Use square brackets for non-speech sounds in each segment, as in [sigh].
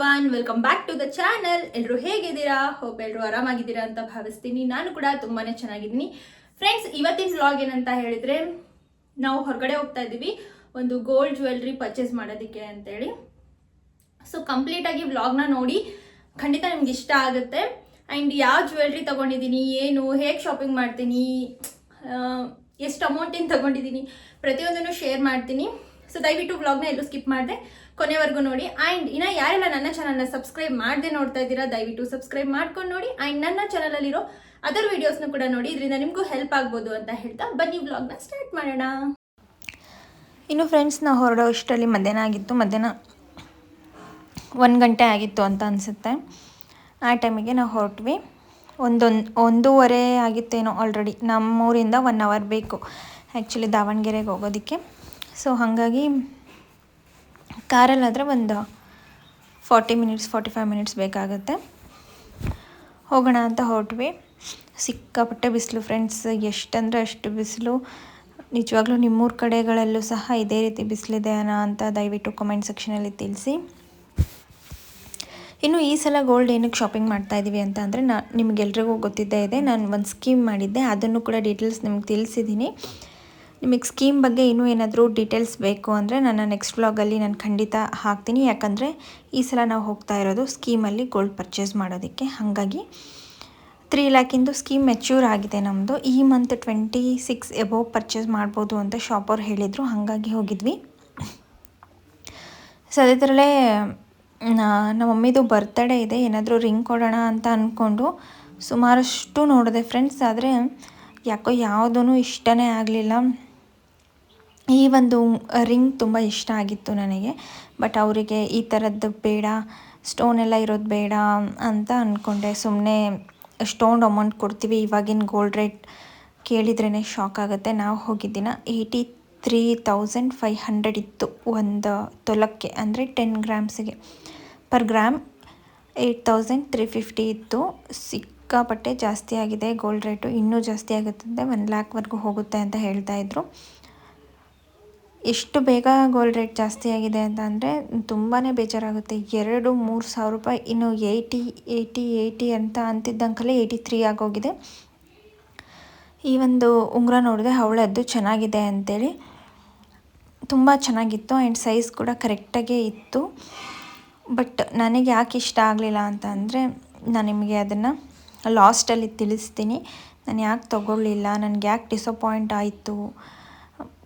Everyone welcome back to the channel ಎಲ್ಲರೂ ಹೇಗಿದ್ದೀರಾ? Hope ಎಲ್ಲರೂ ಆರಾಮಾಗಿದ್ದೀರಾ ಅಂತ ಭಾವಿಸ್ತೀನಿ. ನಾನು ಕೂಡ ತುಂಬಾನೇ ಚೆನ್ನಾಗಿದ್ದೀನಿ. ಫ್ರೆಂಡ್ಸ್ ಇವತ್ತಿನ ವ್ಲಾಗ್ ಏನಂತ ಹೇಳಿದ್ರೆ, ನಾವು ಹೊರಗಡೆ ಹೋಗ್ತಾ ಇದ್ದೀವಿ. ಒಂದು ಗೋಲ್ಡ್ ಜ್ಯುವೆಲ್ರಿ ಪರ್ಚೇಸ್ ಮಾಡೋದಕ್ಕೆ ಅಂತೇಳಿ. ಸೊ ಕಂಪ್ಲೀಟ್ ಆಗಿ ವ್ಲಾಗ್ನ ನೋಡಿ ಖಂಡಿತ ನಿಮ್ಗೆ ಇಷ್ಟ ಆಗುತ್ತೆ. ಆ್ಯಂಡ್ ಯಾವ ಜ್ಯುವೆಲ್ರಿ ತಗೊಂಡಿದ್ದೀನಿ, ಏನು, ಹೇಗೆ ಶಾಪಿಂಗ್ ಮಾಡ್ತೀನಿ ಎಷ್ಟು ಅಮೌಂಟಿಂದ ತಗೊಂಡಿದ್ದೀನಿ, ಪ್ರತಿಯೊಂದನ್ನು ಶೇರ್ ಮಾಡ್ತೀನಿ. ಸೊ ದಯವಿಟ್ಟು ವ್ಲಾಗ್ನ ಎಲ್ಲೂ ಸ್ಕಿಪ್ ಮಾಡಿದೆ. ಕೊನೆವರೆಗೂ ನೋಡಿ. ಆ್ಯಂಡ್ ಇನ್ನು ಯಾರೆಲ್ಲ ನನ್ನ ಚಾನಲ್ನ ಸಬ್ಸ್ಕ್ರೈಬ್ ಮಾಡದೆ ನೋಡ್ತಾ ಇದ್ದೀರಾ, ದಯವಿಟ್ಟು ಸಬ್ಸ್ಕ್ರೈಬ್ ಮಾಡ್ಕೊಂಡು ನೋಡಿ. ಆ್ಯಂಡ್ ನನ್ನ ಚಾನಲಲ್ಲಿರೋ ಅದರ್ ವೀಡಿಯೋಸ್ನ ಕೂಡ ನೋಡಿ. ಇದರಿಂದ ನಿಮಗೂ ಹೆಲ್ಪ್ ಆಗ್ಬೋದು ಅಂತ ಹೇಳ್ತಾ ಬನ್ನಿ ವ್ಲಾಗ್ನ ಸ್ಟಾರ್ಟ್ ಮಾಡೋಣ. ಇನ್ನು ಫ್ರೆಂಡ್ಸ್ ನಾವು ಹೊರಡೋ ಇಷ್ಟರಲ್ಲಿ ಮಧ್ಯಾಹ್ನ ಆಗಿತ್ತು. ಮಧ್ಯಾಹ್ನ ಒಂದು ಗಂಟೆ ಆಗಿತ್ತು ಅಂತ ಅನಿಸುತ್ತೆ. ಆ ಟೈಮಿಗೆ ನಾವು ಹೊರಟ್ವಿ. ಒಂದೊಂದು, ಒಂದೂವರೆ ಆಗಿತ್ತೇನೋ ಆಲ್ರೆಡಿ ನಮ್ಮೂರಿಂದ ಒನ್ ಅವರ್ ಬೇಕು. ಆ್ಯಕ್ಚುಲಿ ದಾವಣಗೆರೆಗೆ ಹೋಗೋದಕ್ಕೆ. ಸೊ ಹಾಗಾಗಿ ಕಾರಲ್ಲಾದರೆ ಒಂದು forty minutes, forty five minutes ಬೇಕಾಗುತ್ತೆ. ಹೋಗೋಣ ಅಂತ ಹೊರಟ್ವಿ. ಸಿಕ್ಕಾಪಟ್ಟೆ ಬಿಸಿಲು ಫ್ರೆಂಡ್ಸ್ ಎಷ್ಟಂದರೆ ಅಷ್ಟು ಬಿಸಿಲು. ನಿಜವಾಗ್ಲೂ ನಿಮ್ಮೂರ ಕಡೆಗಳಲ್ಲೂ ಸಹ ಇದೇ ರೀತಿ ಬಿಸಿಲಿದೆ ಅನ್ನ ಅಂತ ದಯವಿಟ್ಟು ಕಮೆಂಟ್ ಸೆಕ್ಷನಲ್ಲಿ ತಿಳಿಸಿ. ಇನ್ನು ಈ ಸಲ ಗೋಲ್ಡ್ ಏನಕ್ಕೆ ಶಾಪಿಂಗ್ ಮಾಡ್ತಾ ಇದ್ದೀವಿ ಅಂತ ಅಂದರೆ ನಾ ನಿಮಗೆಲ್ರಿಗೂ ಗೊತ್ತಿದ್ದೇ ಇದೆ. ನಾನು ಒಂದು ಸ್ಕೀಮ್ ಮಾಡಿದ್ದೆ. ಅದನ್ನು ಕೂಡ ಡೀಟೇಲ್ಸ್ ನಿಮ್ಗೆ ತಿಳಿಸಿದ್ದೀನಿ. ನಿಮಗೆ ಸ್ಕೀಮ್ ಬಗ್ಗೆ ಇನ್ನೂ ಏನಾದರೂ ಡೀಟೇಲ್ಸ್ ಬೇಕು ಅಂದರೆ ನನ್ನ ನೆಕ್ಸ್ಟ್ ವ್ಲಾಗಲ್ಲಿ ನಾನು ಖಂಡಿತ ಹಾಕ್ತೀನಿ. ಯಾಕಂದರೆ ಈ ಸಲ ನಾವು ಹೋಗ್ತಾ ಇರೋದು ಸ್ಕೀಮಲ್ಲಿ ಗೋಲ್ಡ್ ಪರ್ಚೇಸ್ ಮಾಡೋದಕ್ಕೆ. ಹಾಗಾಗಿ ತ್ರೀ ಲ್ಯಾಕಿಂದು ಸ್ಕೀಮ್ ಮೆಚ್ಯೂರ್ ಆಗಿದೆ ನಮ್ಮದು. ಈ month twenty six above purchase ಮಾಡ್ಬೋದು ಅಂತ ಶಾಪವ್ರು ಹೇಳಿದರು. ಹಾಗಾಗಿ ಹೋಗಿದ್ವಿ. ಸೊ, ಅದೇ ನಮ್ಮ ಮಮ್ಮಿದು ಬರ್ತಡೇ ಇದೆ. ಏನಾದರೂ ರಿಂಗ್ ಕೊಡೋಣ ಅಂತ ಅಂದ್ಕೊಂಡು ಸುಮಾರಷ್ಟು ನೋಡಿದೆ ಫ್ರೆಂಡ್ಸ್. ಆದರೆ ಯಾಕೋ ಯಾವುದೂ ಇಷ್ಟನೇ ಆಗಲಿಲ್ಲ. ಈ ಒಂದು ರಿಂಗ್ ತುಂಬ ಇಷ್ಟ ಆಗಿತ್ತು ನನಗೆ. ಬಟ್ ಅವರಿಗೆ ಈ ಥರದ್ದು ಬೇಡ ಸ್ಟೋನ್ ಎಲ್ಲ ಇರೋದು ಬೇಡ ಅಂತ ಅಂದ್ಕೊಂಡೆ ಸುಮ್ಮನೆ ಸ್ಟೋನ್ ಅಮೌಂಟ್ ಕೊಡ್ತೀವಿ, ಇವಾಗಿನ ಗೋಲ್ಡ್ ರೇಟ್ ಕೇಳಿದ್ರೇ ಶಾಕ್ ಆಗುತ್ತೆ. ನಾವು ಹೋಗಿದ್ದಿನ eighty three thousand five hundred ಇತ್ತು ಒಂದು ತೊಲಕ್ಕೆ, ಅಂದರೆ ten ಗ್ರಾಮ್ಸಿಗೆ per gram eight thousand three fifty ಇತ್ತು. ಸಿಕ್ಕಾಪಟ್ಟೆ ಜಾಸ್ತಿ ಆಗಿದೆ ಗೋಲ್ಡ್ ರೇಟು ಇನ್ನೂ ಜಾಸ್ತಿ ಆಗುತ್ತಂತೆ ಒನ್ ಲ್ಯಾಕ್ವರೆಗೂ ಹೋಗುತ್ತೆ ಅಂತ ಹೇಳ್ತಾಯಿದ್ರು ಎಷ್ಟು ಬೇಗ ಗೋಲ್ಡ್ ರೇಟ್ ಜಾಸ್ತಿ ಆಗಿದೆ ಅಂತ ಅಂದರೆ ತುಂಬಾ ಬೇಜಾರಾಗುತ್ತೆ. ಎರಡು, ಮೂರು ಸಾವಿರ ರೂಪಾಯಿ, ಇನ್ನು ಏಯ್ಟಿ ಏಯ್ಟಿ ಏಯ್ಟಿ ಅಂತ ಅಂತಿದ್ದಂಕಲೇ ಏಯ್ಟಿ ತ್ರೀ ಆಗೋಗಿದೆ. ಈ ಒಂದು ಉಂಗುರ ನೋಡಿದೆ ಅವಳದ್ದು ಚೆನ್ನಾಗಿದೆ ಅಂಥೇಳಿ ತುಂಬ ಚೆನ್ನಾಗಿತ್ತು ಆ್ಯಂಡ್ ಸೈಜ್ ಕೂಡ ಕರೆಕ್ಟಾಗೇ ಇತ್ತು. ಬಟ್ ನನಗೆ ಯಾಕೆ ಇಷ್ಟ ಆಗಲಿಲ್ಲ ಅಂತ ಅಂದರೆ ನಾನು ನಿಮಗೆ ಅದನ್ನು ಲಾಸ್ಟಲ್ಲಿ ತಿಳಿಸ್ತೀನಿ. ನಾನು ಯಾಕೆ ತೊಗೊಳ್ಳಿಲ್ಲ? ನನಗೆ ಯಾಕೆ ಡಿಸಪಾಯಿಂಟ್ ಆಯಿತು?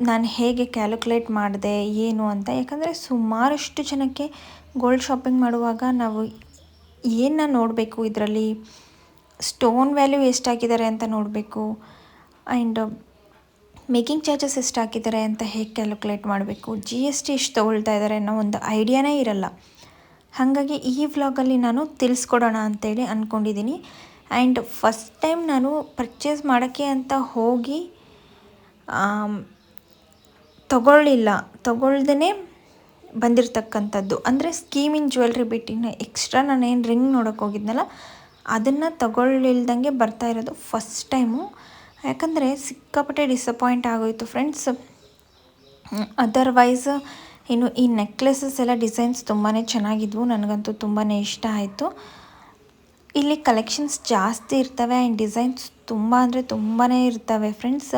ನಾನು ಹೇಗೆ ಕ್ಯಾಲ್ಕುಲೇಟ್ ಮಾಡಿದೆ, ಏನು ಅಂತ. ಯಾಕಂದರೆ ಸುಮಾರಷ್ಟು ಜನಕ್ಕೆ ಗೋಲ್ಡ್ ಶಾಪಿಂಗ್ ಮಾಡುವಾಗ ನಾವು ಏನನ್ನ ನೋಡಬೇಕು ಇದರಲ್ಲಿ? ಸ್ಟೋನ್ ವ್ಯಾಲ್ಯೂ ಎಷ್ಟು ಹಾಕಿದ್ದಾರೆ ಅಂತ ನೋಡಬೇಕು. ಆ್ಯಂಡ್ ಮೇಕಿಂಗ್ ಚಾರ್ಜಸ್ ಎಷ್ಟು ಹಾಕಿದ್ದಾರೆ ಅಂತ ಹೇಗೆ ಕ್ಯಾಲ್ಕುಲೇಟ್ ಮಾಡಬೇಕು? ಜಿ ಎಸ್ ಟಿ ಎಷ್ಟು ತೊಗೊಳ್ತಾ ಇದ್ದಾರೆ ಅನ್ನೋ ಒಂದು ಐಡಿಯಾನೇ ಇರಲ್ಲ. ಹಾಗಾಗಿ ಈ ವ್ಲಾಗಲ್ಲಿ ನಾನು ತಿಳಿಸ್ಕೊಡೋಣ ಅಂತೇಳಿ ಅಂದ್ಕೊಂಡಿದ್ದೀನಿ ಆ್ಯಂಡ್ ಫಸ್ಟ್ ಟೈಮ್ ನಾನು ಪರ್ಚೇಸ್ ಮಾಡೋಕ್ಕೆ ಅಂತ ಹೋಗಿ ತಗೊಳ್ಳಿಲ್ಲ ತಗೊಳ್ದೇ ಬಂದಿರತಕ್ಕಂಥದ್ದು. ಅಂದರೆ ಸ್ಕೀಮಿನ ಜ್ಯುವೆಲ್ರಿ ಬಿಟ್ಟಿನ ಎಕ್ಸ್ಟ್ರಾ ನಾನೇನು ರಿಂಗ್ ನೋಡೋಕೆ ಹೋಗಿದ್ನಲ್ಲ, ಅದನ್ನು ತಗೊಳ್ಳಿಲ್ದಂಗೆ ಬರ್ತಾ ಇರೋದು ಫಸ್ಟ್ ಟೈಮು ಯಾಕಂದರೆ ಸಿಕ್ಕಾಪಟ್ಟೆ ಡಿಸಪಾಯಿಂಟ್ ಆಗೋಯಿತು ಫ್ರೆಂಡ್ಸ್ ಅದರ್ವೈಸ್ ಇನ್ನು ಈ ನೆಕ್ಲೆಸಸ್ ಎಲ್ಲ ಡಿಸೈನ್ಸ್ ತುಂಬಾ ಚೆನ್ನಾಗಿದ್ವು, ನನಗಂತೂ ತುಂಬಾ ಇಷ್ಟ ಆಯಿತು. ಇಲ್ಲಿ ಕಲೆಕ್ಷನ್ಸ್ ಜಾಸ್ತಿ ಇರ್ತವೆ ಆ್ಯಂಡ್ ಡಿಸೈನ್ಸ್ ತುಂಬ ಅಂದರೆ ತುಂಬಾ ಇರ್ತವೆ ಫ್ರೆಂಡ್ಸ್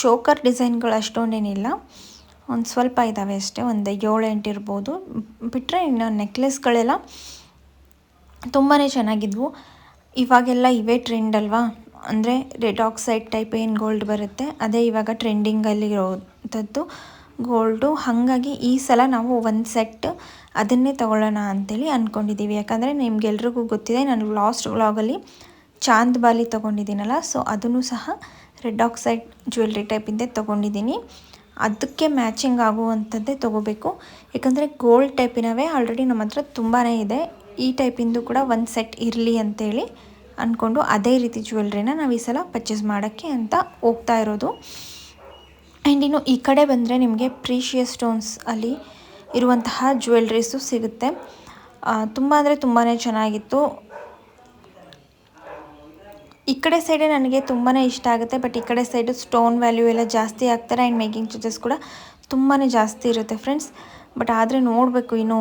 ಚೋಕರ್ ಡಿಸೈನ್ಗಳು ಅಷ್ಟೊಂದೇನಿಲ್ಲ. ಒಂದು ಸ್ವಲ್ಪ ಇದ್ದಾವೆ ಅಷ್ಟೇ, ಒಂದು ಏಳು ಎಂಟು ಇರ್ಬೋದು. ಬಿಟ್ಟರೆ ಇನ್ನು ನೆಕ್ಲೆಸ್ಗಳೆಲ್ಲ ತುಂಬಾ ಚೆನ್ನಾಗಿದ್ವು. ಇವಾಗೆಲ್ಲ ಇವೇ ಟ್ರೆಂಡ್ ಅಲ್ವಾ? ಅಂದರೆ ರೆಡ್ ಆಕ್ಸೈಡ್ ಟೈಪ್ ಏನು ಗೋಲ್ಡ್ ಬರುತ್ತೆ, ಅದೇ ಇವಾಗ ಟ್ರೆಂಡಿಂಗಲ್ಲಿರೋಂಥದ್ದು ಗೋಲ್ಡು ಹಾಗಾಗಿ ಈ ಸಲ ನಾವು ಒಂದು ಸೆಟ್ ಅದನ್ನೇ ತೊಗೊಳ್ಳೋಣ ಅಂತೇಳಿ ಅಂದ್ಕೊಂಡಿದ್ದೀವಿ ಯಾಕಂದರೆ ನಿಮ್ಗೆಲ್ರಿಗೂ ಗೊತ್ತಿದೆ, ನಾನು ಲಾಸ್ಟ್ ವ್ಲಾಗಲ್ಲಿ ಚಾಂದ್ ಬಾಲಿ ತೊಗೊಂಡಿದ್ದೀನಲ್ಲ ಸೊ ಅದನ್ನು ಸಹ ರೆಡ್ ಆಕ್ಸೈಡ್ ಜ್ಯುವೆಲ್ರಿ ಟೈಪಿಂದೇ ತೊಗೊಂಡಿದ್ದೀನಿ. ಅದಕ್ಕೆ ಮ್ಯಾಚಿಂಗ್ ಆಗುವಂಥದ್ದೇ ತೊಗೋಬೇಕು. ಯಾಕಂದರೆ ಗೋಲ್ಡ್ ಟೈಪಿನವೇ ಆಲ್ರೆಡಿ ನಮ್ಮ ಹತ್ರ ತುಂಬಾ ಇದೆ. ಈ ಟೈಪಿಂದು ಕೂಡ ಒಂದು ಸೆಟ್ ಇರಲಿ ಅಂತೇಳಿ ಅಂದ್ಕೊಂಡು ಅದೇ ರೀತಿ ಜ್ಯುವೆಲ್ರಿನ ನಾವು ಈ ಸಲ ಪರ್ಚೇಸ್ ಮಾಡೋಕ್ಕೆ ಅಂತ ಹೋಗ್ತಾ ಇರೋದು. ಆ್ಯಂಡ್ ಇನ್ನು ಈ ಕಡೆ ಬಂದರೆ ನಿಮಗೆ ಪ್ರೀಶಿಯಸ್ ಸ್ಟೋನ್ಸ್ ಅಲ್ಲಿ ಇರುವಂತಹ ಜ್ಯುವೆಲ್ರೀಸು ಸಿಗುತ್ತೆ. ತುಂಬ ಅಂದರೆ ತುಂಬಾ ಚೆನ್ನಾಗಿತ್ತು. ಈ ಕಡೆ ಸೈಡೇ ನನಗೆ ತುಂಬಾ ಇಷ್ಟ ಆಗುತ್ತೆ ಬಟ್ ಈ ಕಡೆ ಸೈಡು ಸ್ಟೋನ್ ವ್ಯಾಲ್ಯೂ ಎಲ್ಲ ಜಾಸ್ತಿ ಆಗ್ತಾರೆ ಆ್ಯಂಡ್ ಮೇಕಿಂಗ್ ಚಾರ್ಜಸ್ ಕೂಡ ತುಂಬಾ ಜಾಸ್ತಿ ಇರುತ್ತೆ ಫ್ರೆಂಡ್ಸ್ ಬಟ್ ಆದರೆ ನೋಡಬೇಕು ಇನ್ನು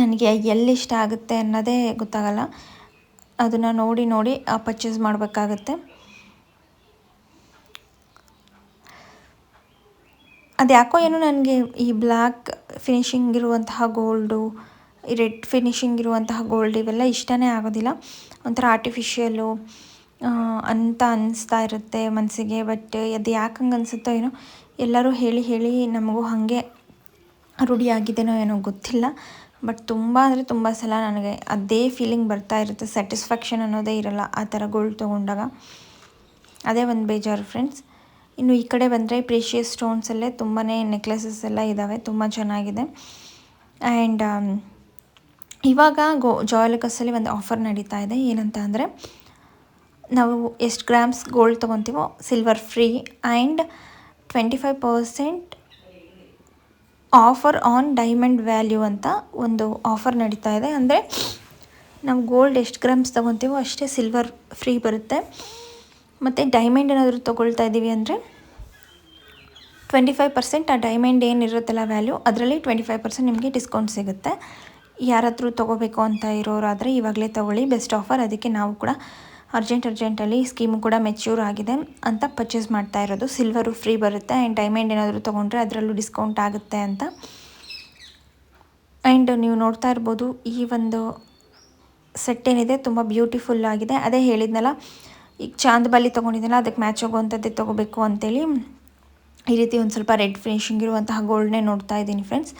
ನನಗೆ ಎಲ್ಲಿ ಇಷ್ಟ ಆಗುತ್ತೆ ಅನ್ನೋದೇ ಗೊತ್ತಾಗಲ್ಲ. ಅದನ್ನು ನೋಡಿ ನೋಡಿ ಪರ್ಚೇಸ್ ಮಾಡಬೇಕಾಗತ್ತೆ. ಅದು ಯಾಕೋ ಏನೋ ನನಗೆ ಈ ಬ್ಲ್ಯಾಕ್ ಫಿನಿಶಿಂಗ್ ಇರುವಂತಹ ಗೋಲ್ಡು ರೆಡ್ ಫಿನಿಶಿಂಗ್ ಇರುವಂತಹ ಗೋಲ್ಡ್ ಇವೆಲ್ಲ ಇಷ್ಟನೇ ಆಗೋದಿಲ್ಲ. ಒಂಥರ ಆರ್ಟಿಫಿಷಿಯಲು ಅಂತ ಅನ್ನಿಸ್ತಾ ಇರುತ್ತೆ ಮನಸ್ಸಿಗೆ ಬಟ್ ಅದು ಯಾಕೆ ಹಂಗೆ ಅನಿಸುತ್ತೋ ಏನೋ ಎಲ್ಲರೂ ಹೇಳಿ ಹೇಳಿ ನಮಗೂ ಹಾಗೆ ರೂಢಿಯಾಗಿದೆನೋ ಏನೋ ಗೊತ್ತಿಲ್ಲ. ಬಟ್ ತುಂಬ ಅಂದರೆ ತುಂಬ ಸಲ ನನಗೆ ಅದೇ ಫೀಲಿಂಗ್ ಬರ್ತಾ ಇರುತ್ತೆ. ಸ್ಯಾಟಿಸ್ಫ್ಯಾಕ್ಷನ್ ಅನ್ನೋದೇ ಇರಲ್ಲ ಆ ಥರ ಗೋಲ್ಡ್ ತೊಗೊಂಡಾಗ. ಅದೇ ಒಂದು ಬೇಜಾರು ಫ್ರೆಂಡ್ಸ್ ಇನ್ನು ಈ ಕಡೆ ಬಂದರೆ ಪ್ರೇಷಿಯಸ್ ಸ್ಟೋನ್ಸಲ್ಲೇ ತುಂಬಾ ನೆಕ್ಲೆಸಸ್ ಎಲ್ಲ ಇದ್ದಾವೆ ತುಂಬ ಚೆನ್ನಾಗಿದೆ. ಆ್ಯಂಡ್ ಇವಾಗ ಗೋ ಜಾಯ್ಲಕಸಲ್ಲಿ ಒಂದು ಆಫರ್ ನಡೀತಾ ಇದೆ. ಏನಂತ ಅಂದರೆ, ನಾವು ಎಷ್ಟು grams gold ತೊಗೊತೀವೋ silver free and twenty five percent offer on diamond value ಅಂತ ಒಂದು ಆಫರ್ ನಡೀತಾ ಇದೆ. ಅಂದರೆ, ನಾವು ಗೋಲ್ಡ್ ಎಷ್ಟು ಗ್ರಾಮ್ಸ್ ತೊಗೊತೀವೋ ಅಷ್ಟೇ ಸಿಲ್ವರ್ ಫ್ರೀ ಬರುತ್ತೆ. ಮತ್ತು ಡೈಮಂಡ್ ಏನಾದರೂ ತೊಗೊಳ್ತಾ ಇದ್ದೀವಿ ಅಂದರೆ ಟ್ವೆಂಟಿ ಫೈವ್ ಪರ್ಸೆಂಟ್ ಆ ಡೈಮಂಡ್ ಏನಿರುತ್ತಲ್ಲ ವ್ಯಾಲ್ಯೂ ಅದರಲ್ಲಿ ಟ್ವೆಂಟಿ ಫೈವ್ ಪರ್ಸೆಂಟ್ ನಿಮಗೆ ಡಿಸ್ಕೌಂಟ್ ಸಿಗುತ್ತೆ. ಯಾರಾದರೂ ತೊಗೋಬೇಕು ಅಂತ ಇರೋರಾದರೆ ಇವಾಗಲೇ ತೊಗೊಳ್ಳಿ. ಬೆಸ್ಟ್ ಆಫರ್ ಅದಕ್ಕೆ ನಾವು ಕೂಡ ಅರ್ಜೆಂಟ್ ಅರ್ಜೆಂಟಲ್ಲಿ ಸ್ಕೀಮು ಕೂಡ ಮೆಚ್ಯೂರ್ ಆಗಿದೆ ಅಂತ ಪರ್ಚೇಸ್ ಮಾಡ್ತಾ ಇರೋದು. ಸಿಲ್ವರು ಫ್ರೀ ಬರುತ್ತೆ ಆ್ಯಂಡ್ ಡೈಮಂಡ್ ಏನಾದರೂ ತೊಗೊಂಡ್ರೆ ಅದರಲ್ಲೂ ಡಿಸ್ಕೌಂಟ್ ಆಗುತ್ತೆ ಅಂತ. ಆ್ಯಂಡ್ ನೀವು ನೋಡ್ತಾ ಇರ್ಬೋದು ಈ ಒಂದು ಸೆಟ್ ಏನಿದೆ ತುಂಬ ಬ್ಯೂಟಿಫುಲ್ ಆಗಿದೆ. ಅದೇ ಹೇಳಿದ್ನಲ್ಲ ಈಗ ಚಾಂದಬಾಲಿ ತೊಗೊಂಡಿದ್ದೆನಲ್ಲ ಅದಕ್ಕೆ ಮ್ಯಾಚ್ ಆಗುವಂಥದ್ದೇ ತೊಗೋಬೇಕು ಅಂತೇಳಿ. ಈ ರೀತಿ ಒಂದು ಸ್ವಲ್ಪ ರೆಡ್ ಫಿನಿಷಿಂಗ್ ಇರುವಂತಹ ಗೋಲ್ಡ್ನೇ ನೋಡ್ತಾ ಇದ್ದೀನಿ ಫ್ರೆಂಡ್ಸ್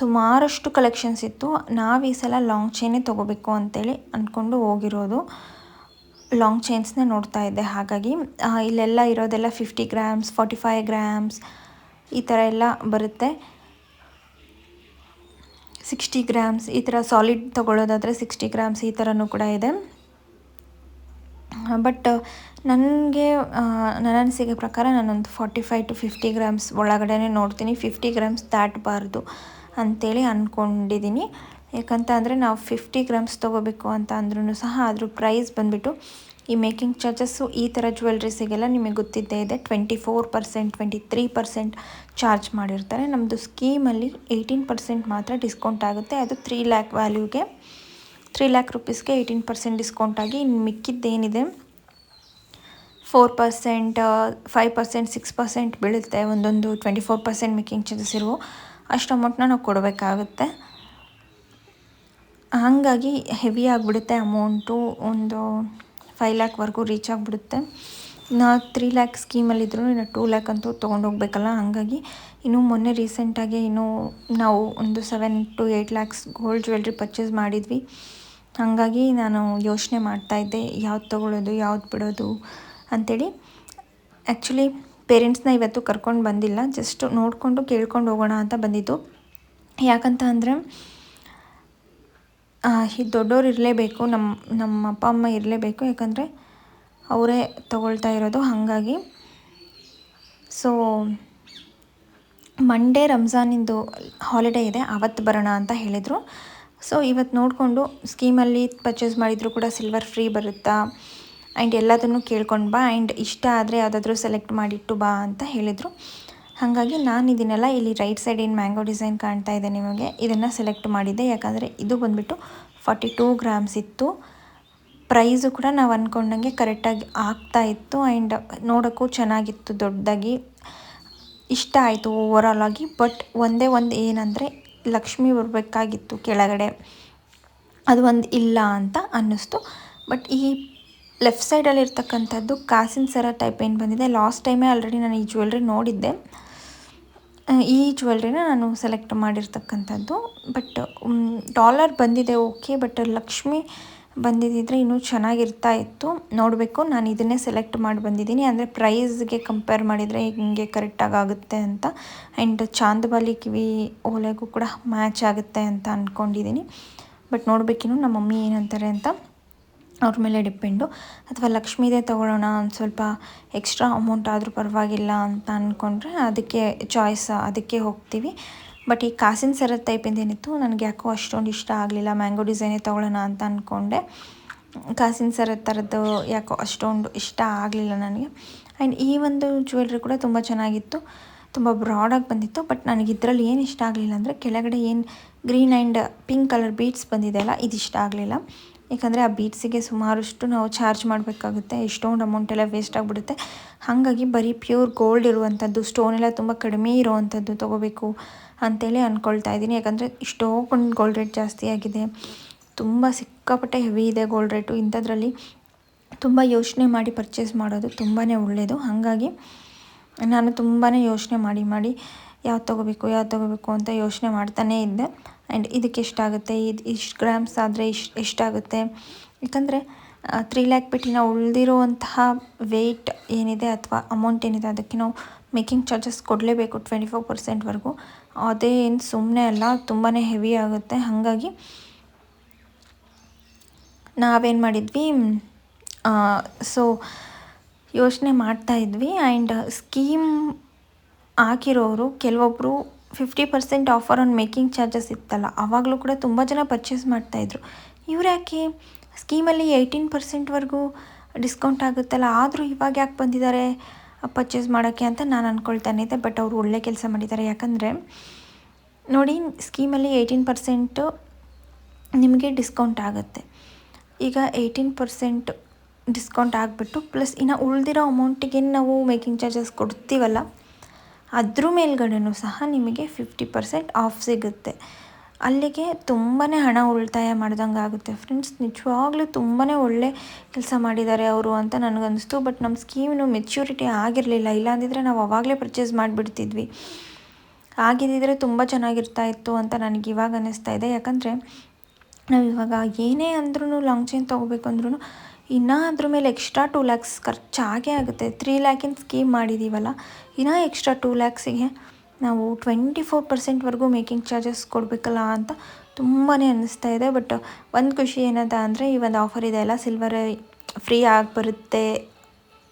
ಸುಮಾರಷ್ಟು ಕಲೆಕ್ಷನ್ಸ್ ಇತ್ತು. ನಾವು ಈ ಸಲ ಲಾಂಗ್ ಚೈನೇ ತೊಗೋಬೇಕು ಅಂತೇಳಿ ಅಂದ್ಕೊಂಡು ಹೋಗಿರೋದು. ಲಾಂಗ್ ಚೈನ್ಸ್ನೇ ನೋಡ್ತಾ ಇದ್ದೆ. ಹಾಗಾಗಿ ಇಲ್ಲೆಲ್ಲ ಇರೋದೆಲ್ಲ fifty grams forty five grams ಈ ಥರ ಎಲ್ಲ ಬರುತ್ತೆ. ಸಿಕ್ಸ್ಟಿ ಗ್ರಾಮ್ಸ್ ಈ ಥರ ಸಾಲಿಡ್ ತೊಗೊಳ್ಳೋದಾದರೆ ಸಿಕ್ಸ್ಟಿ ಗ್ರಾಮ್ಸ್ ಈ ಥರನೂ ಕೂಡ ಇದೆ. ಬಟ್ ನನಗೆ ನನ್ನ ಅನಿಸಿಕೆ ಪ್ರಕಾರ ನಾನೊಂದು forty five to fifty grams ಒಳಗಡೆ ನೋಡ್ತೀನಿ. ಫಿಫ್ಟಿ ಗ್ರಾಮ್ಸ್ ದಾಟಬಾರ್ದು. ಅಂತೇಳಿ ಅಂದ್ಕೊಂಡಿದ್ದೀನಿ ಯಾಕಂತ ಅಂದರೆ ನಾವು ಫಿಫ್ಟಿ ಗ್ರಾಮ್ಸ್ ತೊಗೋಬೇಕು ಅಂತ ಅಂದ್ರೂ ಸಹ ಅದ್ರ ಪ್ರೈಸ್ ಬಂದುಬಿಟ್ಟು ಈ ಮೇಕಿಂಗ್ ಚಾರ್ಜಸ್ಸು ಈ ಥರ ಜ್ಯುವೆಲ್ರೀಸಿಗೆಲ್ಲ ನಿಮಗೆ ಗೊತ್ತಿದ್ದೇ ಇದೆ. Twenty four percent twenty three percent charge ಮಾಡಿರ್ತಾರೆ ನಮ್ಮದು ಸ್ಕೀಮಲ್ಲಿ ಏಯ್ಟೀನ್ ಪರ್ಸೆಂಟ್ ಮಾತ್ರ ಡಿಸ್ಕೌಂಟ್ ಆಗುತ್ತೆ. ಅದು ತ್ರೀ ಲ್ಯಾಕ್ ವ್ಯಾಲ್ಯೂಗೆ ತ್ರೀ ಲ್ಯಾಕ್ ರುಪೀಸ್ಗೆ ಏಯ್ಟೀನ್ ಪರ್ಸೆಂಟ್ ಡಿಸ್ಕೌಂಟ್ ಆಗಿ ಇನ್ನು ಮಿಕ್ಕಿದ್ದೇನಿದೆ. Four percent five percent six percent ಬೀಳುತ್ತೆ. ಒಂದೊಂದು twenty four percent making charges ಇರುವ. ಅಷ್ಟು ಅಮೌಂಟ್ನ ನಾವು ಕೊಡಬೇಕಾಗುತ್ತೆ. ಹಾಗಾಗಿ ಹೆವಿ ಆಗಿಬಿಡುತ್ತೆ ಅಮೌಂಟು. ಒಂದು ಫೈವ್ ಲ್ಯಾಕ್ವರೆಗೂ ರೀಚ್ ಆಗಿಬಿಡುತ್ತೆ. ನಾ ತ್ರೀ ಲ್ಯಾಕ್ ಸ್ಕೀಮಲ್ಲಿದ್ದರೂ ಇನ್ನು ಟೂ ಲ್ಯಾಕ್ ಅಂತೂ ತೊಗೊಂಡು ಹೋಗ್ಬೇಕಲ್ಲ, ಹಾಗಾಗಿ ಇನ್ನು ಮೊನ್ನೆ ರೀಸೆಂಟಾಗಿ ಇನ್ನೂ ನಾವು ಒಂದು seven to eight lakhs gold jewellery purchase ಮಾಡಿದ್ವಿ. ಹಾಗಾಗಿ ನಾನು ಯೋಚನೆ ಮಾಡ್ತಾಯಿದ್ದೆ ಯಾವ್ದು ತೊಗೊಳ್ಳೋದು, ಯಾವ್ದು ಬಿಡೋದು ಅಂಥೇಳಿ ಆ್ಯಕ್ಚುಲಿ ಪೇರೆಂಟ್ಸ್ನ ಇವತ್ತು ಕರ್ಕೊಂಡು ಬಂದಿಲ್ಲ. ಜಸ್ಟ್ ನೋಡಿಕೊಂಡು ಕೇಳ್ಕೊಂಡು ಹೋಗೋಣ ಅಂತ ಬಂದಿದ್ದು. ಯಾಕಂತ ಅಂದರೆ ದೊಡ್ಡೋರು ಇರಲೇಬೇಕು ನಮ್ಮ ನಮ್ಮ ಅಪ್ಪ, ಅಮ್ಮ ಇರಲೇಬೇಕು. ಯಾಕಂದರೆ, ಅವರೇ ತಗೊಳ್ತಾ ಇರೋದು ಹಾಗಾಗಿ. ಸೊ ಮಂಡೇ ರಂಜಾನಿಂದು ಹಾಲಿಡೇ ಇದೆ. ಆವತ್ತು ಬರೋಣ ಅಂತ ಹೇಳಿದರು. ಸೊ ಇವತ್ತು ನೋಡಿಕೊಂಡು ಸ್ಕೀಮಲ್ಲಿ ಪರ್ಚೇಸ್ ಮಾಡಿದರೂ ಕೂಡ ಸಿಲ್ವರ್ ಫ್ರೀ ಬರುತ್ತಾ? ಆ್ಯಂಡ್ ಎಲ್ಲದನ್ನು ಕೇಳ್ಕೊಂಡು ಬಾ ಆ್ಯಂಡ್ ಇಷ್ಟ ಆದರೆ ಯಾವುದಾದ್ರೂ ಸೆಲೆಕ್ಟ್ ಮಾಡಿಟ್ಟು ಬಾ ಅಂತ ಹೇಳಿದರು. ಹಾಗಾಗಿ ನಾನು ಇದನ್ನೆಲ್ಲ ಇಲ್ಲಿ ರೈಟ್ ಸೈಡ್ ಏನು ಮ್ಯಾಂಗೋ ಡಿಸೈನ್ ಕಾಣ್ತಾ ಇದೆ ನಿಮಗೆ, ಇದನ್ನು ಸೆಲೆಕ್ಟ್ ಮಾಡಿದ್ದೆ. ಯಾಕಂದರೆ ಇದು ಬಂದುಬಿಟ್ಟು ಫಾರ್ಟಿ ಟೂ ಗ್ರಾಮ್ಸ್ ಇತ್ತು. ಪ್ರೈಸು ಕೂಡ ನಾವು ಅಂದ್ಕೊಂಡಂಗೆ ಕರೆಕ್ಟಾಗಿ ಆಗ್ತಾ ಇತ್ತು ಆ್ಯಂಡ್ ನೋಡೋಕ್ಕೂ ಚೆನ್ನಾಗಿತ್ತು ದೊಡ್ಡದಾಗಿ. ಇಷ್ಟ ಆಯಿತು ಓವರಾಲ್ ಆಗಿ ಬಟ್ ಒಂದೇ ಒಂದು ಏನಂದರೆ ಲಕ್ಷ್ಮಿ ಬರಬೇಕಾಗಿತ್ತು ಕೆಳಗಡೆ. ಅದು ಒಂದು ಇಲ್ಲ ಅಂತ ಅನ್ನಿಸ್ತು. ಬಟ್ ಈ ಲೆಫ್ಟ್ ಸೈಡಲ್ಲಿ ಇರ್ತಕ್ಕಂಥದ್ದು ಕಾಸಿನ ಸರ ಟೈಪ್ ಏನು ಬಂದಿದೆ. ಲಾಸ್ಟ್ ಟೈಮೇ ಆಲ್ರೆಡಿ ನಾನು ಈ ಜ್ಯುವೆಲ್ರಿ ನೋಡಿದ್ದೆ. ಈ ಜ್ಯುವೆಲ್ರಿನ ನಾನು ಸೆಲೆಕ್ಟ್ ಮಾಡಿರ್ತಕ್ಕಂಥದ್ದು. ಬಟ್ ಡಾಲರ್ ಬಂದಿದೆ ಓಕೆ ಬಟ್ ಲಕ್ಷ್ಮಿ ಬಂದಿದ್ದಿದ್ರೆ ಇನ್ನೂ ಚೆನ್ನಾಗಿರ್ತಾ ಇತ್ತು. ನೋಡಬೇಕು, ನಾನು ಇದನ್ನೇ ಸೆಲೆಕ್ಟ್ ಮಾಡಿ ಬಂದಿದ್ದೀನಿ. ಅಂದರೆ ಪ್ರೈಸ್ಗೆ ಕಂಪೇರ್ ಮಾಡಿದರೆ ಹಿಂಗೆ ಕರೆಕ್ಟಾಗಿ ಆಗುತ್ತೆ ಅಂತ. ಆ್ಯಂಡ್ ಚಾಂದಬಾಲಿ ಕಿವಿ ಓಲೆಗೂ ಕೂಡ ಮ್ಯಾಚ್ ಆಗುತ್ತೆ ಅಂತ ಅಂದ್ಕೊಂಡಿದ್ದೀನಿ ಬಟ್ ನೋಡಬೇಕಿನ್ನು ನಮ್ಮ ಮಮ್ಮಿ ಏನಂತಾರೆ ಅಂತ. ಅವ್ರ ಮೇಲೆ ಡಿಪೆಂಡು. ಅಥವಾ ಲಕ್ಷ್ಮೀದೇ ತೊಗೊಳ್ಳೋಣ ಒಂದು ಸ್ವಲ್ಪ ಎಕ್ಸ್ಟ್ರಾ ಅಮೌಂಟ್ ಆದರೂ ಪರವಾಗಿಲ್ಲ ಅಂತ ಅಂದ್ಕೊಂಡ್ರೆ ಅದಕ್ಕೆ ಚಾಯ್ಸ್, ಅದಕ್ಕೆ ಹೋಗ್ತೀವಿ. ಬಟ್ ಈ ಕಾಸಿನ ಸರ ಟೈಪಿಂದ ಏನಿತ್ತು, ನನಗೆ ಯಾಕೋ ಅಷ್ಟೊಂದು ಇಷ್ಟ ಆಗಲಿಲ್ಲ ಮ್ಯಾಂಗೋ ಡಿಸೈನೇ ತೊಗೊಳ್ಳೋಣ ಅಂತ ಅಂದ್ಕೊಂಡೆ ಕಾಸಿನ ಸರ ಥರದ್ದು ಯಾಕೋ ಅಷ್ಟೊಂದು ಇಷ್ಟ ಆಗಲಿಲ್ಲ ನನಗೆ. ಆ್ಯಂಡ್ ಈ ಒಂದು ಜ್ಯುವೆಲ್ರಿ ಕೂಡ ತುಂಬ ಚೆನ್ನಾಗಿತ್ತು, ತುಂಬ ಬ್ರಾಡಾಗಿ ಬಂದಿತ್ತು ಬಟ್ ನನಗೆ ಇದರಲ್ಲಿ ಏನು ಇಷ್ಟ ಆಗಲಿಲ್ಲ ಅಂದರೆ, ಕೆಳಗಡೆ ಏನು green and pink colour beads ಬಂದಿದೆಯಲ್ಲ ಇದಿಷ್ಟ ಆಗಲಿಲ್ಲ. ಯಾಕಂದರೆ ಆ ಬೀಟ್ಸಿಗೆ ಸುಮಾರಷ್ಟು ನಾವು ಚಾರ್ಜ್ ಮಾಡಬೇಕಾಗುತ್ತೆ. ಎಷ್ಟೊಂದು ಅಮೌಂಟ್ ಎಲ್ಲ ವೇಸ್ಟ್ ಆಗಿಬಿಡುತ್ತೆ. ಹಾಗಾಗಿ ಬರೀ ಪ್ಯೂರ್ ಗೋಲ್ಡ್ ಇರುವಂಥದ್ದು ಸ್ಟೋನ್ ಎಲ್ಲ ತುಂಬ ಕಡಿಮೆ ಇರುವಂಥದ್ದು ತೊಗೋಬೇಕು ಅಂತೇಳಿ ಅಂದ್ಕೊಳ್ತಾ ಇದ್ದೀನಿ. ಯಾಕಂದರೆ ಇಷ್ಟೊಂದು ಗೋಲ್ಡ್ ರೇಟ್ ಜಾಸ್ತಿ ಆಗಿದೆ. ತುಂಬ ಸಿಕ್ಕಾಪಟ್ಟೆ ಹೆವಿ ಇದೆ ಗೋಲ್ಡ್ ರೇಟು ಇಂಥದ್ರಲ್ಲಿ ತುಂಬ ಯೋಚನೆ ಮಾಡಿ ಪರ್ಚೇಸ್ ಮಾಡೋದು ತುಂಬಾ ಒಳ್ಳೆಯದು ಹಾಗಾಗಿ ನಾನು ತುಂಬಾ ಯೋಚನೆ ಮಾಡಿ ಮಾಡಿ ಯಾವ್ದು ತೊಗೋಬೇಕು ಯಾವ್ದು ತೊಗೋಬೇಕು ಅಂತ ಯೋಚನೆ ಮಾಡ್ತಾನೇ ಇದ್ದೆ. ಆ್ಯಂಡ್ ಇದಕ್ಕೆ ಎಷ್ಟಾಗುತ್ತೆ? ಇದು ಇಷ್ಟು ಗ್ರಾಮ್ಸ್ ಆದರೆ ಇಷ್ಟು ಎಷ್ಟಾಗುತ್ತೆ? ಯಾಕಂದರೆ ತ್ರೀ ಲ್ಯಾಕ್ ಬಿಟ್ಟು ಉಳಿದಿರುವಂತಹ ವೆಯ್ಟ್ ಏನಿದೆ ಅಥವಾ ಅಮೌಂಟ್ ಏನಿದೆ ಅದಕ್ಕೆ ನಾವು ಮೇಕಿಂಗ್ ಚಾರ್ಜಸ್ ಕೊಡಲೇಬೇಕು ಟ್ವೆಂಟಿ ಫೋರ್ ಪರ್ಸೆಂಟ್ವರೆಗೂ ಅದೇ ಏನು ಸುಮ್ಮನೆ ಅಲ್ಲ ತುಂಬಾ ಹೆವಿ ಆಗುತ್ತೆ. ಹಾಗಾಗಿ ನಾವೇನು ಮಾಡಿದ್ವಿ? ಸೊ ಯೋಚನೆ ಮಾಡ್ತಾ ಇದ್ವಿ. ಆ್ಯಂಡ್ ಸ್ಕೀಮ್ ಹಾಕಿರೋರು ಕೆಲವೊಬ್ಬರು fifty percent offer on making charges ಇತ್ತಲ್ಲ ಆವಾಗಲೂ ಕೂಡ ತುಂಬ ಜನ ಪರ್ಚೇಸ್ ಮಾಡ್ತಾಯಿದ್ರು ಇವ್ರು ಯಾಕೆ? ಸ್ಕೀಮಲ್ಲಿ ಏಯ್ಟೀನ್ ಪರ್ಸೆಂಟ್ವರೆಗೂ ಡಿಸ್ಕೌಂಟ್ ಆಗುತ್ತಲ್ಲ, ಆದರೂ ಇವಾಗ ಯಾಕೆ ಬಂದಿದ್ದಾರೆ ಪರ್ಚೇಸ್ ಮಾಡೋಕ್ಕೆ ಅಂತ ನಾನು ಅಂದ್ಕೊಳ್ತಾನೆ ಇದ್ದೆ ಬಟ್ ಅವರು ಒಳ್ಳೆ ಕೆಲಸ ಮಾಡಿದ್ದಾರೆ ಯಾಕಂದರೆ, ನೋಡಿ ಸ್ಕೀಮಲ್ಲಿ ಏಯ್ಟೀನ್ ಪರ್ಸೆಂಟು ನಿಮಗೆ ಡಿಸ್ಕೌಂಟ್ ಆಗುತ್ತೆ. ಈಗ ಏಯ್ಟೀನ್ ಪರ್ಸೆಂಟ್ ಡಿಸ್ಕೌಂಟ್ ಆಗಿಬಿಟ್ಟು ಪ್ಲಸ್ ಇನ್ನು ಉಳಿದಿರೋ ಅಮೌಂಟಿಗೆ ನಾವು ಮೇಕಿಂಗ್ ಚಾರ್ಜಸ್ ಕೊಡ್ತೀವಲ್ಲ ಅದ್ರ ಮೇಲ್ಗಡೆನೂ ಸಹ ನಿಮಗೆ ಫಿಫ್ಟಿ ಪರ್ಸೆಂಟ್ ಆಫ್ ಸಿಗುತ್ತೆ. ಅಲ್ಲಿಗೆ ತುಂಬಾ ಹಣ ಉಳಿತಾಯ ಮಾಡ್ದಂಗೆ ಆಗುತ್ತೆ. ಫ್ರೆಂಡ್ಸ್ ನಿಜವಾಗ್ಲೂ ತುಂಬಾ ಒಳ್ಳೆ ಕೆಲಸ ಮಾಡಿದ್ದಾರೆ ಅವರು ಅಂತ ನನಗನ್ನಿಸ್ತು. ಬಟ್ ನಮ್ಮ ಸ್ಕೀಮ್ನು ಮೆಚ್ಯೂರಿಟಿ ಆಗಿರಲಿಲ್ಲ. ಇಲ್ಲಾಂದಿದ್ರೆ ನಾವು ಅವಾಗಲೇ ಪರ್ಚೇಸ್ ಮಾಡಿಬಿಡ್ತಿದ್ವಿ. ಆಗಿದ್ದಿದ್ರೆ ತುಂಬ ಚೆನ್ನಾಗಿರ್ತಾ ಇತ್ತು ಅಂತ ನನಗೆ ಇವಾಗ ಅನ್ನಿಸ್ತಾ ಇದೆ. ಯಾಕಂದರೆ ನಾವು ಇವಾಗ ಏನೇ ಅಂದ್ರೂ ಲಾಂಗ್ ಚೈನ್ ತೊಗೋಬೇಕು ಅಂದ್ರೂ ಇನ್ನೂ ಅದ್ರ ಮೇಲೆ ಎಕ್ಸ್ಟ್ರಾ ಟೂ ಲ್ಯಾಕ್ಸ್ ಖರ್ಚಾಗೇ ಆಗುತ್ತೆ. ತ್ರೀ ಲ್ಯಾಕಿನ ಸ್ಕೀಮ್ ಮಾಡಿದ್ದೀವಲ್ಲ ಇನ್ನೂ ಎಕ್ಸ್ಟ್ರಾ ಟೂ ಲ್ಯಾಕ್ಸಿಗೆ ನಾವು ಟ್ವೆಂಟಿ ಫೋರ್ ಪರ್ಸೆಂಟ್ವರೆಗೂ ಮೇಕಿಂಗ್ ಚಾರ್ಜಸ್ ಕೊಡಬೇಕಲ್ಲ ಅಂತ ತುಂಬಾ ಅನ್ನಿಸ್ತಾ ಇದೆ. ಬಟ್ ಒಂದು ಖುಷಿ ಏನಂತ ಅಂದರೆ ಈ ಒಂದು ಆಫರ್ ಇದೆ ಅಲ್ಲ ಸಿಲ್ವರ್ ಫ್ರೀ ಆಗಿ ಬರುತ್ತೆ,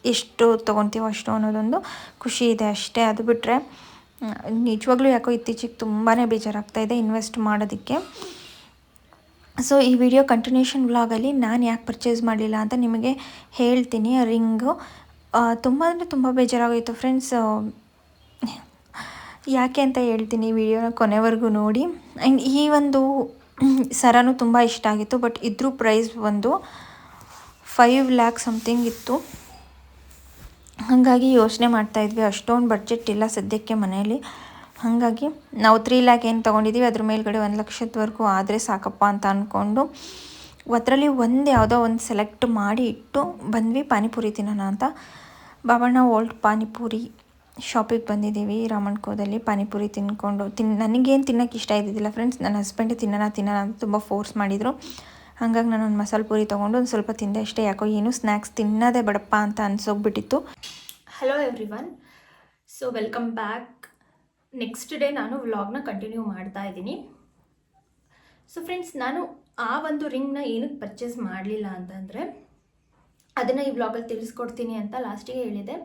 ಎಷ್ಟು ತೊಗೊತೀವೋ ಅಷ್ಟು ಅನ್ನೋದೊಂದು ಖುಷಿ ಇದೆ ಅಷ್ಟೇ. ಅದು ಬಿಟ್ಟರೆ ನಿಜವಾಗ್ಲೂ ಯಾಕೋ ಇತ್ತೀಚೆಗೆ ತುಂಬಾ ಬೇಜಾರಾಗ್ತಾ ಇದೆ ಇನ್ವೆಸ್ಟ್ ಮಾಡೋದಕ್ಕೆ. ಸೊ ಈ ವಿಡಿಯೋ ಕಂಟಿನ್ಯೂಷನ್ ವ್ಲಾಗಲ್ಲಿ ನಾನು ಯಾಕೆ ಪರ್ಚೇಸ್ ಮಾಡಲಿಲ್ಲ ಅಂತ ನಿಮಗೆ ಹೇಳ್ತೀನಿ. ರಿಂಗು ತುಂಬ ಅಂದರೆ ತುಂಬ ಬೇಜಾರಾಗೋಯಿತು. ಫ್ರೆಂಡ್ಸ್ ಯಾಕೆ ಅಂತ ಹೇಳ್ತೀನಿ ವಿಡಿಯೋನ ಕೊನೆವರೆಗೂ ನೋಡಿ. ಆ್ಯಂಡ್ ಈ ಒಂದು ಸರನೂ ತುಂಬ ಇಷ್ಟ ಆಗಿತ್ತು ಬಟ್ ಇದ್ರ ಪ್ರೈಸ್ ಒಂದು ಫೈವ್ ಲ್ಯಾಕ್ ಸಮಥಿಂಗ್ ಇತ್ತು. ಹಾಗಾಗಿ ಯೋಚನೆ ಮಾಡ್ತಾಯಿದ್ವಿ ಅಷ್ಟೊಂದು ಬಡ್ಜೆಟ್ ಇಲ್ಲ ಸದ್ಯಕ್ಕೆ ಮನೆಯಲ್ಲಿ. ಹಾಗಾಗಿ ನಾವು ತ್ರೀ ಲ್ಯಾಕ್ ಏನು ತೊಗೊಂಡಿದ್ದೀವಿ ಅದ್ರ ಮೇಲ್ಗಡೆ ಒಂದು ಲಕ್ಷದವರೆಗೂ ಆದರೆ ಸಾಕಪ್ಪ ಅಂತ ಅಂದ್ಕೊಂಡು ಅದರಲ್ಲಿ ಒಂದು ಯಾವುದೋ ಒಂದು ಸೆಲೆಕ್ಟ್ ಮಾಡಿ ಇಟ್ಟು ಬಂದ್ವಿ ಪಾನಿಪುರಿ ತಿನ್ನೋಣ ಅಂತ. ಬಾಬಣ್ಣ ಓಲ್ಡ್ ಪಾನಿಪುರಿ ಶಾಪಿಗೆ ಬಂದಿದ್ದೀವಿ ರಾಮಣ್ಕೋದಲ್ಲಿ ಪಾನಿಪುರಿ ತಿನ್ಕೊಂಡು ತಿನ್, ನನಗೇನು ತಿನ್ನೋಕ್ಕೆ ಇಷ್ಟ ಇದ್ದಿದ್ದಿಲ್ಲ ಫ್ರೆಂಡ್ಸ್ ನನ್ನ ಹಸ್ಬೆಂಡೇ ತಿನ್ನೋಣ ತಿನ್ನೋಣ ಅಂತ ತುಂಬ ಫೋರ್ಸ್ ಮಾಡಿದರು. ಹಾಗಾಗಿ ನಾನು ಒಂದು ಮಸಾಲೆ ಪೂರಿ ತೊಗೊಂಡು ಒಂದು ಸ್ವಲ್ಪ ತಿಂದೆ ಅಷ್ಟೇ, ಯಾಕೋ ಏನು ಸ್ನ್ಯಾಕ್ಸ್ ತಿನ್ನೋದೇ ಬೇಡಪ್ಪ ಅಂತ ಅನ್ಸೋಗ್ಬಿಟ್ಟಿತ್ತು. Hello everyone so welcome back next day ನಾನು ವ್ಲಾಗ್ನ ಕಂಟಿನ್ಯೂ ಮಾಡ್ತಾ ಇದ್ದೀನಿ. ಸೊ ಫ್ರೆಂಡ್ಸ್ ನಾನು ಆ ಒಂದು ರಿಂಗ್ನ ಏನಕ್ಕೆ ಪರ್ಚೇಸ್ ಮಾಡಲಿಲ್ಲ ಅಂತಂದರೆ, ಅದನ್ನು ಈ ವ್ಲಾಗಲ್ಲಿ ತಿಳಿಸ್ಕೊಡ್ತೀನಿ ಅಂತ ಲಾಸ್ಟಿಗೆ ಹೇಳಿದೆ.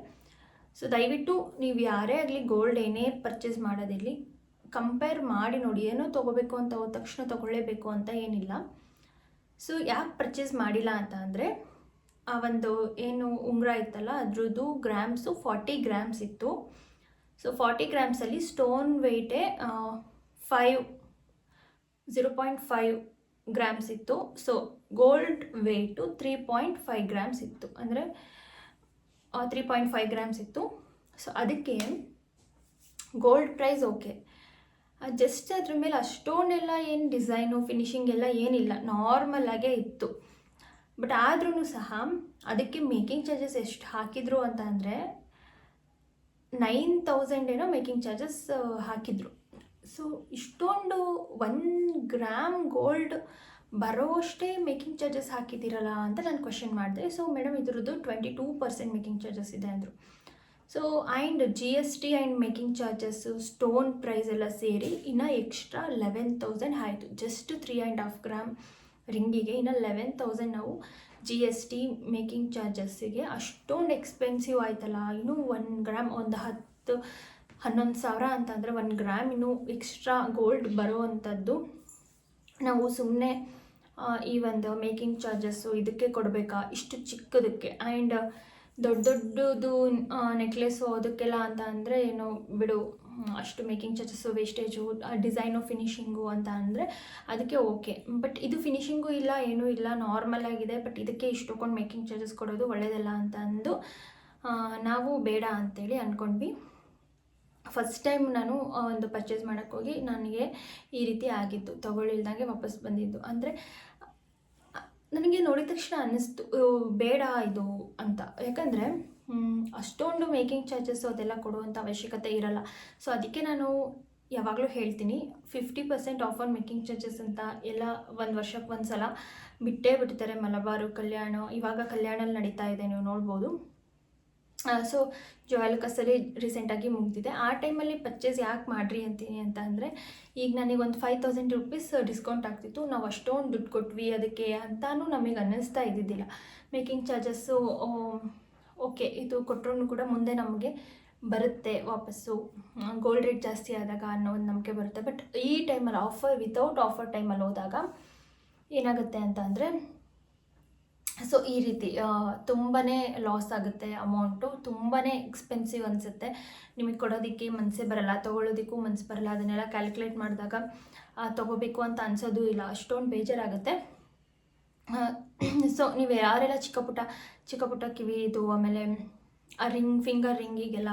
ಸೊ ದಯವಿಟ್ಟು ನೀವು ಯಾರೇ ಆಗಲಿ ಗೋಲ್ಡ್ ಏನೇ ಪರ್ಚೇಸ್ ಮಾಡೋದಿರಲಿ ಕಂಪೇರ್ ಮಾಡಿ ನೋಡಿ, ಏನೋ ತೊಗೋಬೇಕು ಅಂತ ಹೋದ ತಕ್ಷಣ ತೊಗೊಳ್ಳೇಬೇಕು ಅಂತ ಏನಿಲ್ಲ. ಸೊ ಯಾಕೆ ಪರ್ಚೇಸ್ ಮಾಡಿಲ್ಲ ಅಂತ ಅಂದರೆ ಆ ಒಂದು ಏನು ಉಂಗುರ ಇತ್ತಲ್ಲ, ಅದ್ರದ್ದು ಗ್ರಾಮ್ಸು ಫಾರ್ಟಿ ಗ್ರಾಮ್ಸ್ ಇತ್ತು. ಸೊ ಫಾರ್ಟಿ ಗ್ರಾಮ್ಸಲ್ಲಿ stone ವೆಯ್ಟೇ five zero point five grams ಇತ್ತು. So gold weight three point five grams ಇತ್ತು. ಅಂದರೆ ತ್ರೀ ಪಾಯಿಂಟ್ ಫೈವ್ ಗ್ರಾಮ್ಸ್ ಇತ್ತು. ಸೊ ಅದಕ್ಕೆ ಗೋಲ್ಡ್ ಪ್ರೈಸ್ ಓಕೆ ಜಸ್ಟ್ ಅದ್ರ ಮೇಲೆ ಅಷ್ಟೊಂದೆಲ್ಲ ಏನು ಡಿಸೈನು ಫಿನಿಶಿಂಗ್ ಎಲ್ಲ ಏನಿಲ್ಲ. ನಾರ್ಮಲ್ ಆಗೇ ಇತ್ತು. ಬಟ್ ಆದ್ರೂ ಸಹ, ಅದಕ್ಕೆ ಮೇಕಿಂಗ್ ಚಾರ್ಜಸ್ ಎಷ್ಟು ಹಾಕಿದ್ರು ಅಂತ ಅಂದರೆ ನೈನ್ ತೌಸಂಡ್ ಏನೋ ಮೇಕಿಂಗ್ ಚಾರ್ಜಸ್ ಹಾಕಿದ್ರು. ಸೊ, ಇಷ್ಟೊಂದು ಒನ್ ಗ್ರಾಮ್ ಗೋಲ್ಡ್ ಬರೋಷ್ಟೇ ಮೇಕಿಂಗ್ ಚಾರ್ಜಸ್ ಹಾಕಿದ್ದೀರಲ್ಲ ಅಂತ ನಾನು ಕ್ವಶನ್ ಮಾಡಿದೆ. ಸೊ, ಮೇಡಮ್, ಇದ್ರದ್ದು twenty two percent making charges ಇದೆ ಅಂದರು. So, and G S T and making charges stone price ಎಲ್ಲ ಸೇರಿ ಇನ್ನು ಎಕ್ಸ್ಟ್ರಾ ಲೆವೆನ್ ತೌಸಂಡ್ ಆಯಿತು. Just three and half gram ರಿಂಗಿಗೆ ಇನ್ನು ಲೆವೆನ್ ತೌಸಂಡ್ ನಾವು ಜಿ ಎಸ್ ಟಿ ಮೇಕಿಂಗ್ ಚಾರ್ಜಸ್ಸಿಗೆ ಅಷ್ಟೊಂದು ಎಕ್ಸ್ಪೆನ್ಸಿವ್ ಆಯ್ತಲ್ಲ. ಇನ್ನೂ ಒನ್ ಗ್ರಾಮ್ ಒಂದು ಹತ್ತು, ಹನ್ನೊಂದು ಸಾವಿರ ಅಂತಂದರೆ ಒಂದು ಗ್ರಾಮ್ ಇನ್ನೂ ಎಕ್ಸ್ಟ್ರಾ ಗೋಲ್ಡ್ ಬರೋ ಅಂಥದ್ದು ನಾವು ಸುಮ್ಮನೆ ಈ ಒಂದು ಮೇಕಿಂಗ್ ಚಾರ್ಜಸ್ಸು ಇದಕ್ಕೆ ಕೊಡಬೇಕಾ? ಇಷ್ಟು ಚಿಕ್ಕದಕ್ಕೆ. ಆ್ಯಂಡ್ ದೊಡ್ಡ ದೊಡ್ಡದು ನೆಕ್ಲೆಸ್ಸು ಅದಕ್ಕೆಲ್ಲ ಅಂತ ಅಂದರೆ ಏನೋ, ಬಿಡು. ಅಷ್ಟು making charges wastage design finishing ಅಂತ ಅಂದರೆ ಅದಕ್ಕೆ ಓಕೆ ಬಟ್ ಇದು ಫಿನಿಷಿಂಗು ಇಲ್ಲ, ಏನೂ ಇಲ್ಲ ನಾರ್ಮಲ್ ಆಗಿದೆ ಬಟ್ ಇದಕ್ಕೆ ಇಷ್ಟು ಕೊಂಡು ಮೇಕಿಂಗ್ ಚಾರ್ಜಸ್ ಕೊಡೋದು ಒಳ್ಳೆಯದಲ್ಲ ಅಂತ ಅಂದು ನಾವು ಬೇಡ ಅಂತೇಳಿ ಅಂದ್ಕೊಂಡ್ವಿ ಫಸ್ಟ್ ಟೈಮ್ ನಾನು ಒಂದು ಪರ್ಚೇಸ್ ಮಾಡೋಕ್ಕೋಗಿ ನನಗೆ ಈ ರೀತಿ ಆಗಿತ್ತು ತೊಗೊಳ್ಳಿಲ್ದಂಗೆ ವಾಪಸ್ ಬಂದಿದ್ದು. ಅಂದರೆ ನನಗೆ ನೋಡಿದ ತಕ್ಷಣ ಅನ್ನಿಸ್ತು ಬೇಡ ಇದು ಅಂತ. ಯಾಕಂದರೆ ಅಷ್ಟೊಂದು ಮೇಕಿಂಗ್ ಚಾರ್ಜಸ್ಸು ಅದೆಲ್ಲ ಕೊಡುವಂಥ ಅವಶ್ಯಕತೆ ಇರಲ್ಲ. ಸೊ ಅದಕ್ಕೆ ನಾನು ಯಾವಾಗಲೂ ಹೇಳ್ತೀನಿ fifty percent off on making charges ಅಂತ ಎಲ್ಲ ಒಂದು ವರ್ಷಕ್ಕೆ ಒಂದು ಸಲ ಬಿಟ್ಟೇ ಬಿಡ್ತಾರೆ. ಮಲಬಾರು ಕಲ್ಯಾಣ, ಇವಾಗ ಕಲ್ಯಾಣಲ್ಲಿ ನಡೀತಾ ಇದೆ ನೀವು ನೋಡ್ಬೋದು. ಸೊ ಜುವೆಲ್ಕಸಲ್ಲಿ ರೀಸೆಂಟಾಗಿ ಮುಗ್ದಿದೆ. ಆ ಟೈಮಲ್ಲಿ ಪರ್ಚೇಸ್ ಯಾಕೆ ಮಾಡ್ರಿ ಅಂತೀನಿ ಅಂತ ಅಂದರೆ, ಈಗ ನನಗೆ ಒಂದು ಫೈವ್ ತೌಸಂಡ್ ರುಪೀಸ್ ಡಿಸ್ಕೌಂಟ್ ಆಗ್ತಿತ್ತು. ನಾವು ಅಷ್ಟೊಂದು ದುಡ್ಡು ಕೊಟ್ವಿ ಅದಕ್ಕೆ ಅಂತಾನು ನಮಗೆ ಅನ್ನಿಸ್ತಾ ಇದ್ದಿದ್ದಿಲ್ಲ. ಮೇಕಿಂಗ್ ಚಾರ್ಜಸ್ಸು ಓಕೆ ಇದು ಕೊಟ್ಟರು ಕೂಡ ಮುಂದೆ ನಮಗೆ ಬರುತ್ತೆ ವಾಪಸ್ಸು. ಗೋಲ್ಡ್ ರೇಟ್ ಜಾಸ್ತಿ ಆದಾಗ ಅನ್ನೋ ಒಂದು ನಂಬಿಕೆ ಬರುತ್ತೆ. ಬಟ್ ಈ ಟೈಮಲ್ಲಿ ಆಫರ್ ವಿತೌಟ್ ಆಫರ್ ಟೈಮಲ್ಲಿ ಹೋದಾಗ ಏನಾಗುತ್ತೆ ಅಂತ ಅಂದರೆ ಸೊ ಈ ರೀತಿ ತುಂಬಾ ಲಾಸ್ ಆಗುತ್ತೆ ಅಮೌಂಟು ತುಂಬಾ ಎಕ್ಸ್ಪೆನ್ಸಿವ್ ಅನಿಸುತ್ತೆ. ನಿಮಗೆ ಕೊಡೋದಕ್ಕೆ ಮನಸ್ಸೇ ಬರಲ್ಲ ತೊಗೊಳೋದಕ್ಕೂ ಮನಸ್ಸು ಬರಲ್ಲ. ಅದನ್ನೆಲ್ಲ ಕ್ಯಾಲ್ಕುಲೇಟ್ ಮಾಡಿದಾಗ ತೊಗೋಬೇಕು ಅಂತ ಅನಿಸೋದು ಇಲ್ಲ. ಅಷ್ಟೊಂದು ಬೇಜಾರಾಗುತ್ತೆ. [clears throat] ಸೊ ನೀವು ಯಾರೆಲ್ಲ ಚಿಕ್ಕ ಪುಟ್ಟ ಚಿಕ್ಕ ಪುಟ್ಟ ಕಿವಿ ಇದು ಆಮೇಲೆ ಆ ರಿಂಗ್ ಫಿಂಗರ್ ರಿಂಗಿಗೆಲ್ಲ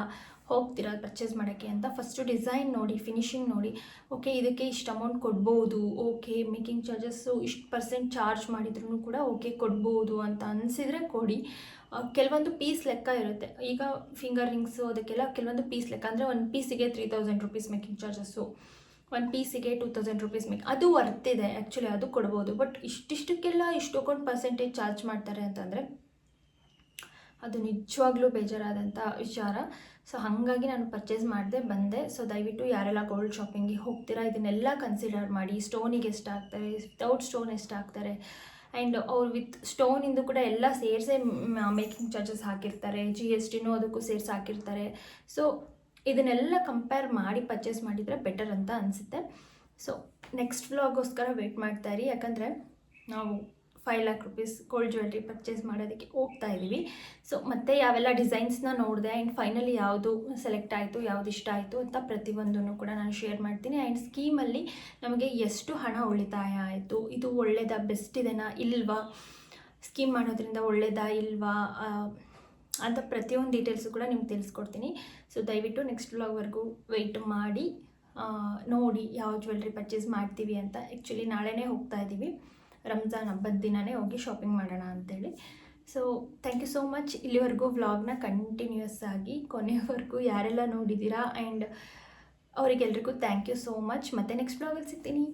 ಹೋಗ್ತೀರಾ ಪರ್ಚೇಸ್ ಮಾಡೋಕ್ಕೆ ಅಂತ ಫಸ್ಟು ಡಿಸೈನ್ ನೋಡಿ ಫಿನಿಶಿಂಗ್ ನೋಡಿ. ಓಕೆ ಇದಕ್ಕೆ ಇಷ್ಟು ಅಮೌಂಟ್ ಕೊಡ್ಬೋದು. ಓಕೆ ಮೇಕಿಂಗ್ ಚಾರ್ಜಸ್ಸು ಇಷ್ಟು ಪರ್ಸೆಂಟ್ ಚಾರ್ಜ್ ಮಾಡಿದ್ರು ಕೂಡ ಓಕೆ ಕೊಡ್ಬೋದು ಅಂತ ಅನಿಸಿದರೆ ಕೊಡಿ. ಕೆಲವೊಂದು ಪೀಸ್ ಲೆಕ್ಕ ಇರುತ್ತೆ. ಈಗ ಫಿಂಗರ್ ರಿಂಗ್ಸು ಅದಕ್ಕೆಲ್ಲ ಕೆಲವೊಂದು ಪೀಸ್ ಲೆಕ್ಕ. ಅಂದರೆ ಒಂದು ಪೀಸಿಗೆ three thousand rupees making charges ಒಂದು ಪೀಸಿಗೆ ಟೂ ತೌಸಂಡ್ ರುಪೀಸ್ ಮೇಕ್ ಅದು ವರ್ತ್ ಇದೆ ಆ್ಯಕ್ಚುಲಿ ಅದು ಕೊಡ್ಬೋದು. ಬಟ್ ಇಷ್ಟಿಷ್ಟಕ್ಕೆಲ್ಲ ಇಷ್ಟೊಂದು ಪರ್ಸೆಂಟೇಜ್ ಚಾರ್ಜ್ ಮಾಡ್ತಾರೆ ಅಂತಂದರೆ ಅದು ನಿಜವಾಗ್ಲೂ ಬೇಜಾರಾದಂಥ ವಿಚಾರ. ಸೊ ಹಾಗಾಗಿ ನಾನು ಪರ್ಚೇಸ್ ಮಾಡಿದೆ, ಬಂದೆ. ಸೊ ದಯವಿಟ್ಟು ಯಾರೆಲ್ಲ ಗೋಲ್ಡ್ ಶಾಪಿಂಗಿಗೆ ಹೋಗ್ತೀರಾ, ಇದನ್ನೆಲ್ಲ ಕನ್ಸಿಡರ್ ಮಾಡಿ. ಸ್ಟೋನಿಗೆ ಎಷ್ಟು ಹಾಕ್ತಾರೆ ವಿತೌಟ್ ಸ್ಟೋನ್ ಎಷ್ಟು ಹಾಕ್ತಾರೆ ಆ್ಯಂಡ್ ಅವ್ರು ವಿತ್ ಸ್ಟೋನಿಂದು ಕೂಡ ಎಲ್ಲ ಸೇರಿಸೇ ಮೇಕಿಂಗ್ ಚಾರ್ಜಸ್ ಹಾಕಿರ್ತಾರೆ. ಜಿ ಎಸ್ ಟಿನೂ ಅದಕ್ಕೂ ಸೇರಿಸಿ ಹಾಕಿರ್ತಾರೆ. ಸೊ ಇದನ್ನೆಲ್ಲ ಕಂಪೇರ್ ಮಾಡಿ ಪರ್ಚೇಸ್ ಮಾಡಿದರೆ ಬೆಟರ್ ಅಂತ ಅನಿಸುತ್ತೆ. ಸೊ ನೆಕ್ಸ್ಟ್ ವ್ಲಾಗೋಸ್ಕರ ವೆಯ್ಟ್ ಮಾಡ್ತಾ ಇರಿ. ಯಾಕಂದರೆ ನಾವು five lakh rupees gold jewellery purchase ಮಾಡೋದಕ್ಕೆ ಹೋಗ್ತಾ ಇದ್ದೀವಿ. ಸೊ ಮತ್ತೆ ಯಾವೆಲ್ಲ ಡಿಸೈನ್ಸ್ನ ನೋಡಿದೆ ಆ್ಯಂಡ್ ಫೈನಲಿ ಯಾವುದು ಸೆಲೆಕ್ಟ್ ಆಯಿತು, ಯಾವುದು ಇಷ್ಟ ಆಯಿತು ಅಂತ ಪ್ರತಿಯೊಂದನ್ನು ಕೂಡ ನಾನು ಶೇರ್ ಮಾಡ್ತೀನಿ. ಆ್ಯಂಡ್ ಸ್ಕೀಮಲ್ಲಿ ನಮಗೆ ಎಷ್ಟು ಹಣ ಉಳಿತಾಯ ಆಯಿತು, ಇದು ಒಳ್ಳೆಯದಾ ಬೆಸ್ಟ್ ಇದೆನಾ, ಇಲ್ವಾ? ಸ್ಕೀಮ್ ಮಾಡೋದ್ರಿಂದ ಒಳ್ಳೆಯದಾ ಇಲ್ವಾ? ಅಂತ ಪ್ರತಿಯೊಂದು ಡೀಟೇಲ್ಸು ಕೂಡ ನಿಮ್ಗೆ ತಿಳಿಸ್ಕೊಡ್ತೀನಿ. ಸೊ ದಯವಿಟ್ಟು ನೆಕ್ಸ್ಟ್ ವ್ಲಾಗ್ವರೆಗೂ ವೆಯ್ಟ್ ಮಾಡಿ ನೋಡಿ ಯಾವ ಜ್ಯುವೆಲ್ರಿ ಪರ್ಚೇಸ್ ಮಾಡ್ತೀವಿ ಅಂತ. ಆ್ಯಕ್ಚುಲಿ ನಾಳೆನೇ ಹೋಗ್ತಾ ಇದ್ದೀವಿ ರಂಜಾನ್ ಹಬ್ಬದ ದಿನವೇ ಹೋಗಿ ಶಾಪಿಂಗ್ ಮಾಡೋಣ ಅಂತೇಳಿ. So thank you so much ಇಲ್ಲಿವರೆಗೂ ವ್ಲಾಗ್ನ ಕಂಟಿನ್ಯೂಸ್ ಆಗಿ ಕೊನೆಯವರೆಗೂ ಯಾರೆಲ್ಲ ನೋಡಿದ್ದೀರಾ ಆ್ಯಂಡ್ ಅವರಿಗೆಲ್ರಿಗೂ ಥ್ಯಾಂಕ್ ಯು ಸೋ ಮಚ್ ಮತ್ತೆ ನೆಕ್ಸ್ಟ್ ವ್ಲಾಗಲ್ಲಿ ಸಿಗ್ತೀನಿ.